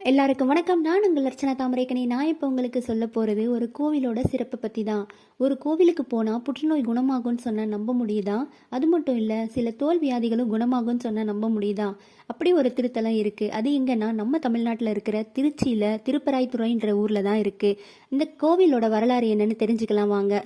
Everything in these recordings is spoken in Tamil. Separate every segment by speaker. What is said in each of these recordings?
Speaker 1: எல்லாருக்கும் வணக்கம். நான் உங்கள் அர்ச்சனா தாமரைக்கணி நான் இப்போ உங்களுக்கு சொல்ல போகிறது ஒரு கோவிலோட சிறப்பை பற்றி தான். ஒரு கோவிலுக்கு போனால் புற்றுநோய் குணமாகும்னு சொன்னால் நம்ப முடியுதா? அது மட்டும் இல்லை சில தோல் வியாதிகளும் குணமாகும்னு சொன்னால் நம்ப முடியுதா? அப்படி ஒரு திருத்தலம் இருக்குது அது எங்கன்னா நம்ம தமிழ்நாட்டில் இருக்கிற திருச்சியில் திருப்பராய்த்துறைன்ற ஊரில் தான் இருக்குது இந்த கோவிலோட வரலாறு என்னன்னு தெரிஞ்சுக்கலாம் வாங்க.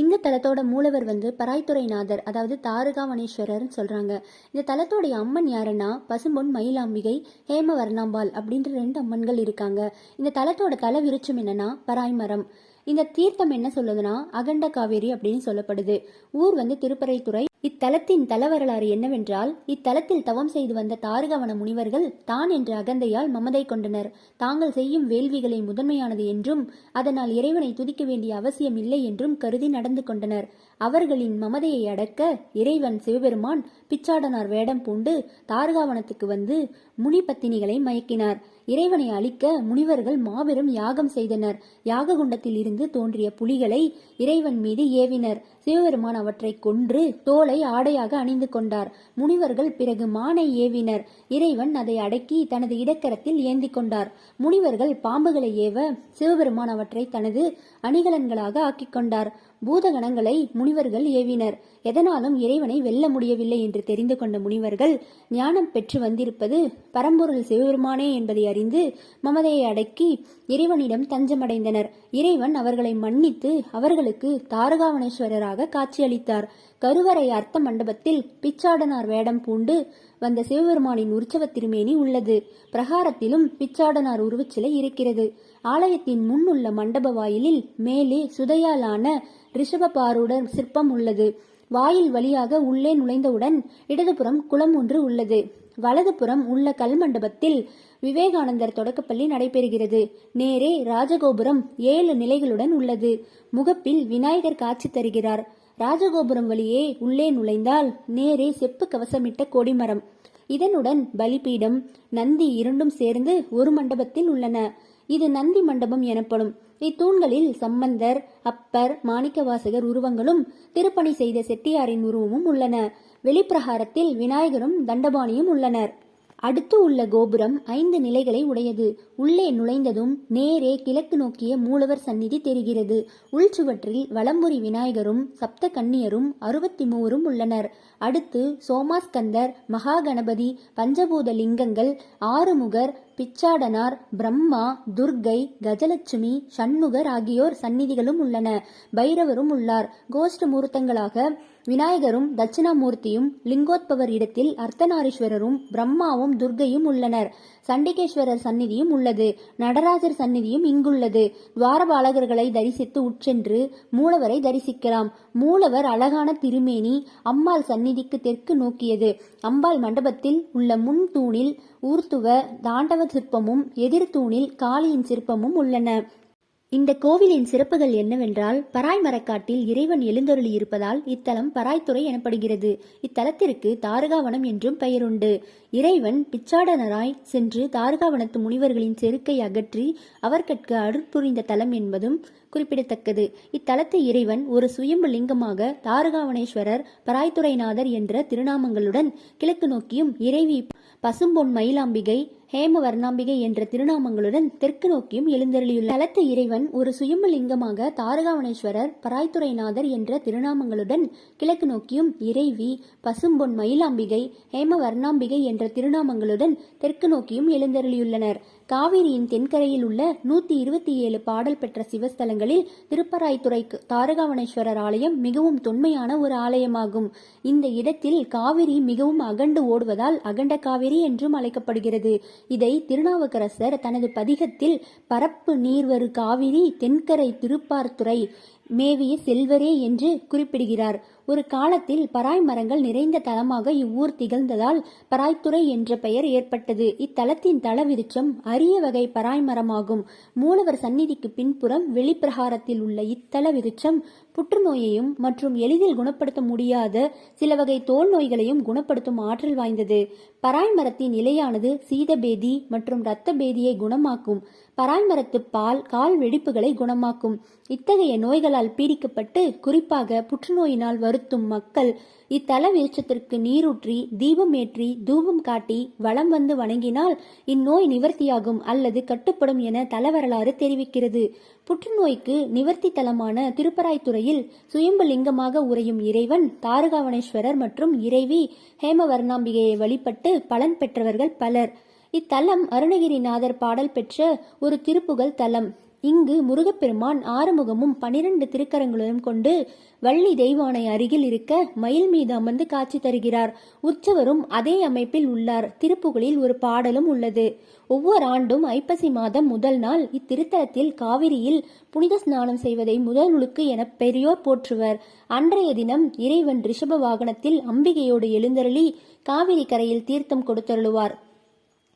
Speaker 1: இந்த தலத்தோட மூலவர் வந்து பராய்த்துறைநாதர் அதாவது தாரகாவணேஸ்வரர்னு சொல்கிறாங்க இந்த தலத்தோடைய அம்மன் யாருன்னா பசும்பொன் மயிலாம்பிகை ஹேமவர்ணாம்பாள் அப்படின்ற ரெண்டு அம்மன்கள் இருக்காங்க. இந்த தலத்தோட தல விருச்சம் என்னன்னா பராய்மரம். இந்த தீர்த்தம் என்ன சொல்லுதுன்னா அகண்ட காவேரி அப்படின்னு சொல்லப்படுது. ஊர் வந்து திருப்பரைத்துறை இத்தலத்தின் தலவரலாறு என்னவென்றால் இத்தலத்தில் தவம் செய்து வந்த தாரகவன முனிவர்கள் தான் என்ற அகந்தையால் மமதை கொண்டனர். தாங்கள் செய்யும் வேள்விகளை முதன்மையானது என்றும் அதனால் இறைவனை துதிக்க வேண்டிய அவசியம் இல்லை என்றும் கருதி நடந்து கொண்டனர். அவர்களின் மமதையை அடக்க இறைவன் சிவபெருமான் பிச்சாடனார் வேடம் பூண்டு தாரகாவனத்துக்கு வந்து முனி பத்தினிகளை மயக்கினார். இறைவனை அழிக்க முனிவர்கள் மாபெரும் யாகம் செய்தனர். யாககுண்டத்தில் இருந்து தோன்றிய புலிகளை இறைவன் மீது ஏவினர். சிவபெருமான் அவற்றை கொன்று தோலை ஆடையாக அணிந்து கொண்டார். முனிவர்கள் பிறகு மானை ஏவினர். இறைவன் அதை அடக்கி தனது இடக்கரத்தில் ஏந்தி கொண்டார். முனிவர்கள் பாம்புகளை ஏவ சிவபெருமான் அவற்றை தனது அணிகலன்களாக ஆக்கிக் கொண்டார். பூதகணங்களை முனிவர்கள் ஏவினர். எதனாலும் இறைவனை வெல்ல முடியவில்லை என்று தெரிந்து கொண்ட முனிவர்கள் ஞானம் பெற்று வந்திருப்பது பரம்பொருள் சிவபெருமானே என்பதை அறிந்து மமதையை அடக்கி இறைவனிடம் தஞ்சமடைந்தனர். இறைவன் அவர்களை மன்னித்து அவர்களுக்கு தாரகாவணேஸ்வரராக காட்சியளித்தார். கருவறை அர்த்த மண்டபத்தில் பிச்சாடனார் வேடம் பூண்டு வந்த சிவபெருமானின் உற்சவ திருமேனி உள்ளது. பிரகாரத்திலும் பிச்சாடனார் உருவச்சிலை இருக்கிறது. ஆலயத்தின் முன் உள்ள மண்டப வாயிலில் மேலே சுதையாலான ரிஷபாருடன் சிற்பம் உள்ளது. வாயில் வழியாக உள்ளே நுழைந்தவுடன் இடதுபுறம் குளம் ஒன்று உள்ளது. வலதுபுறம் உள்ள கல்மண்டபத்தில் விவேகானந்தர் தொடக்கப்பள்ளி நடைபெறுகிறது. நேரே ராஜகோபுரம் ஏழு நிலைகளுடன் உள்ளது. முகப்பில் விநாயகர் காட்சி தருகிறார். ராஜகோபுரம் வழியே உள்ளே நுழைந்தால் நேரே செப்பு கவசமிட்ட கொடிமரம். இதனுடன் பலிபீடம் நந்தி இரண்டும் சேர்ந்து ஒரு மண்டபத்தில் உள்ளன. இது நந்தி மண்டபம் எனப்படும். இத்தூண்களில் சம்பந்தர் அப்பர் மாணிக்கவாசகர் உருவங்களும் திருப்பணி செய்த செட்டியாரின் உருவமும் உள்ளன. வெளிப்பிரகாரத்தில் விநாயகரும் தண்டபாணியும் உள்ளனர். அடுத்து உள்ள கோபுரம் ஐந்து நிலைகளை உடையது. உள்ளே நுழைந்ததும் நேரே கிழக்கு நோக்கிய மூலவர் சந்நிதி தெரிகிறது. உள்சுவற்றில் வலம்புரி விநாயகரும் சப்த கன்னியரும் அறுபத்தி மூவரும் உள்ளனர். அடுத்து சோமாஸ்கந்தர் மகாகணபதி பஞ்சபூத லிங்கங்கள் ஆறுமுகர் பிச்சாடனார் பிரம்மா துர்கை கஜலட்சுமி சண்முகர் ஆகியோர் சந்நிதிகளும் உள்ளன. பைரவரும் உள்ளார். கோஷ்ட மூர்த்தங்களாக விநாயகரும் தட்சிணாமூர்த்தியும் லிங்கோத்பவர் இடத்தில் அர்த்தநாரீஸ்வரரும் பிரம்மாவும் துர்கையும் உள்ளனர். சண்டிகேஸ்வரர் சந்நிதியும் உள்ளது. நடராஜர் சந்நிதியும் இங்குள்ளது. துவாரபாலகர்களை தரிசித்து உட்சென்று மூலவரை தரிசிக்கலாம். மூலவர் அழகான திருமேனி அம்மாள் சந்நிதிக்கு தெற்கு நோக்கியது. அம்பாள் மண்டபத்தில் உள்ள முன் தூணில் ஊர்த்துவ தாண்டவ சிற்பமும் எதிர் தூணில் காளியின் சிற்பமும் உள்ளன. இந்த கோவிலின் சிறப்புகள் என்னவென்றால் பராய் மரக்காட்டில் இறைவன் எழுந்தருளி இருப்பதால் இத்தலம் பராய்த்துறை எனப்படுகிறது. இத்தலத்திற்கு தாரகாவனம் என்றும் பெயருண்டு. இறைவன் பிச்சாடனராய் சென்று தாரகாவனத்து முனிவர்களின் செருக்கை அகற்றி அவர்கட்கு அருட்புரிந்த தலம் என்பதும் குறிப்பிடத்தக்கது. இத்தலத்து இறைவன் ஒரு சுயம்பு லிங்கமாக தாரகாவனேஸ்வரர் பராய்த்துறைநாதர் என்ற திருநாமங்களுடன் கிழக்கு நோக்கியும் இறைவி பசும்பொன் மயிலாம்பிகை ஹேம வர்ணாம்பிகை என்ற திருநாமங்களுடன் தெற்கு நோக்கியும் எழுந்தருளியுள்ள தலத்து இறைவன் ஒரு சுயமலிங்கமாக தாரகாவணேஸ்வரர் பராய்த்துறைநாதர் என்ற திருநாமங்களுடன் கிழக்கு நோக்கியும் இறைவி பசும்பொன் மயிலாம்பிகை ஹேம வர்ணாம்பிகை என்ற திருநாமங்களுடன் தெற்கு நோக்கியும் எழுந்தருளியுள்ளனர். காவிரியின் தென்கரையில் உள்ள நூத்தி இருபத்தி ஏழு பாடல் பெற்ற சிவஸ்தலங்களில் திருப்பராய்த்துறை தாரகாவணேஸ்வரர் ஆலயம் மிகவும் தொன்மையான ஒரு ஆலயமாகும். இந்த இடத்தில் காவிரி மிகவும் அகண்டு ஓடுவதால் அகண்ட காவிரி என்றும் அழைக்கப்படுகிறது. இதை திருநாவுக்கரசர் தனது பதிகத்தில் பரப்பு நீர்வரு காவிரி தென்கரை திருப்பார்த்துறை மேவிய செல்வரே என்று குறிப்பிடுகிறார். ஒரு காலத்தில் பராய் மரங்கள் நிறைந்த தலமாக இவ்வூர் திகழ்ந்ததால் பராய்த்துறை என்ற பெயர் ஏற்பட்டது. இத்தலத்தின் தளவிருச்சம் அரிய வகை பராய் மரமாகும். மூலவர் சந்நிதிக்கு பின்புறம் வெளிப்பிரகாரத்தில் உள்ள இத்தல விருட்சம் புற்றுநோயையும் மற்றும் எளிதில் குணப்படுத்த முடியாத சில வகை தோல் நோய்களையும் குணப்படுத்தும் ஆற்றல் வாய்ந்தது. பராய் மரத்தின் இலையானது சீதபேதி மற்றும் இரத்த பேதியை குணமாக்கும். பராய் மரத்து பால் கால் வெடிப்புகளை குணமாக்கும். இத்தகைய நோய்களால் பீடிக்கப்பட்டு குறிப்பாக புற்றுநோயினால் வருத்தும் மக்கள் இத்தல வெளிச்சத்திற்கு நீரூற்றி தீபமேற்றி தூபம் காட்டி வளம் வந்து வணங்கினால் இந்நோய் நிவர்த்தியாகும் அல்லது கட்டுப்படும் என தலவரலாறு தெரிவிக்கிறது. புற்றுநோய்க்கு நிவர்த்தி தலமான திருப்பராய்த்துறையில் சுயம்புலிங்கமாக உறையும் இறைவன் தாரகாவணேஸ்வரர் மற்றும் இறைவி ஹேமவர்ணாம்பிகையை வழிபட்டு பலன் பெற்றவர்கள் பலர். இத்தலம் அருணகிரிநாதர் பாடல் பெற்ற ஒரு திருப்புகழ் தலம். இங்கு முருகப்பெருமான் ஆறுமுகமும் பனிரெண்டு திருக்கரங்களும் கொண்டு வள்ளி தெய்வானை அருகில் இருக்க மயில் மீது அமர்ந்து காட்சி தருகிறார். உற்சவரும் அதே அமைப்பில் உள்ளார். திருப்புகழில் ஒரு பாடலும் உள்ளது. ஒவ்வொரு ஆண்டும் ஐப்பசி மாதம் முதல் நாள் இத்திருத்தலத்தில் காவிரியில் புனித ஸ்நானம் செய்வதை முதல் முழுக்கு என பெரியோர் போற்றுவர். அன்றைய தினம் இறைவன் ரிஷப வாகனத்தில் அம்பிகையோடு எழுந்தருளி காவிரி கரையில் தீர்த்தம் கொடுத்தருளுவார்.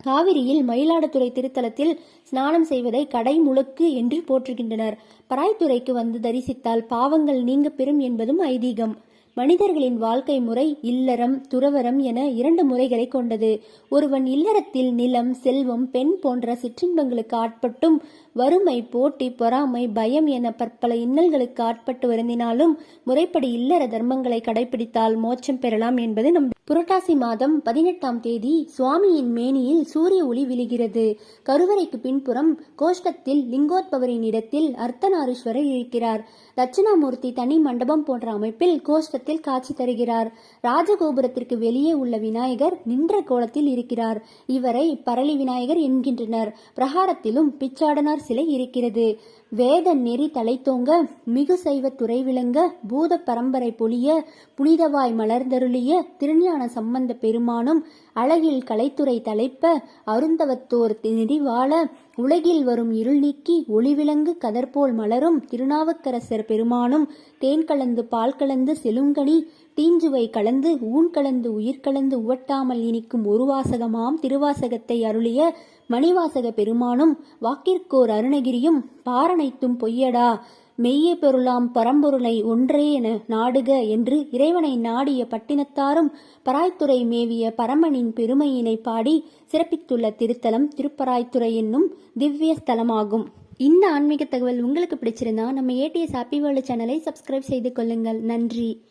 Speaker 1: காவிரியில் மயிலாடுதுறை திருத்தலத்தில் ஸ்நானம் செய்வதை கடை முழுக்கு என்று போற்றுகின்றனர். பராய்த்துறைக்கு வந்து தரிசித்தால் பாவங்கள் நீங்க பெறும் என்பதும் ஐதீகம். மனிதர்களின் வாழ்க்கை முறை இல்லறம் துறவரம் என இரண்டு முறைகளை கொண்டது. ஒருவன் இல்லறத்தில் நிலம் செல்வம் பெண் போன்ற சிற்றின்பங்களுக்கு ஆட்பட்டும் வறுமை போட்டி பொறாமை பயம் என பற்பல இன்னல்களுக்கு ஆட்பட்டு வருந்தினாலும் முறைப்படி இல்லற தர்மங்களை கடைபிடித்தால் மோட்சம் பெறலாம் என்பது நம் புரட்டாசி மாதம் பதினெட்டாம் தேதி சுவாமியின் மேனியில் சூரிய ஒளி விழுகிறது. கருவறைக்கு பின்புறம் கோஷ்டத்தில் லிங்கோத்பவரின் இடத்தில் அர்த்தநாரீஸ்வரர் இருக்கிறார். தட்சிணாமூர்த்தி தனி மண்டபம் போன்ற அமைப்பில் கோஷ்டத்தில் காட்சி தருகிறார். ராஜகோபுரத்திற்கு வெளியே உள்ள விநாயகர் நின்ற கோலத்தில் இருக்கிறார். இவரை பரளி விநாயகர் என்கின்றனர். பிரகாரத்திலும் பிச்சாடனார் சிலை இருக்கிறது. வேத நெறி தலைத்தோங்க மிகு சைவ துறை விளங்க பூத பரம்பரை பொழிய புனிதவாய் மலர்ந்தருளிய திருஞான சம்பந்த பெருமானும் அழகில் கலைத்துறை தலைப்ப அருந்தவத்தோர் நெறிவாழ உலகில் வரும் இருள் நீக்கி ஒளிவிலங்கு கதர்போல் மலரும் திருநாவுக்கரசர் பெருமானும் தேன் கலந்து பால் கலந்து செலுங்கனி தீஞ்சுவை கலந்து ஊன் கலந்து உயிர் கலந்து உவட்டாமல் இனிக்கும் ஒரு வாசகமாம் திருவாசகத்தை அருளிய மணிவாசக பெருமானும் வாக்கிற்கோர் அருணகிரியும் பாரணைத்தும் பொய்யடா மெய்ய பொருளாம் பரம்பொருளை ஒன்றே என நாடுக என்று இறைவனை நாடிய பட்டினத்தாரும் பராய்த்துறை மேவிய பரமனின் பெருமையினை பாடி சிறப்பித்துள்ள திருத்தலம் திருப்பராய்த்துறை என்னும் திவ்ய ஸ்தலமாகும். இந்த ஆன்மீக தகவல் உங்களுக்கு பிடிச்சிருந்தா நம்ம ஏடிஎஸ் ஹாப்பி வேர்ல்டு சேனலை சப்ஸ்கிரைப் செய்து கொள்ளுங்கள். நன்றி.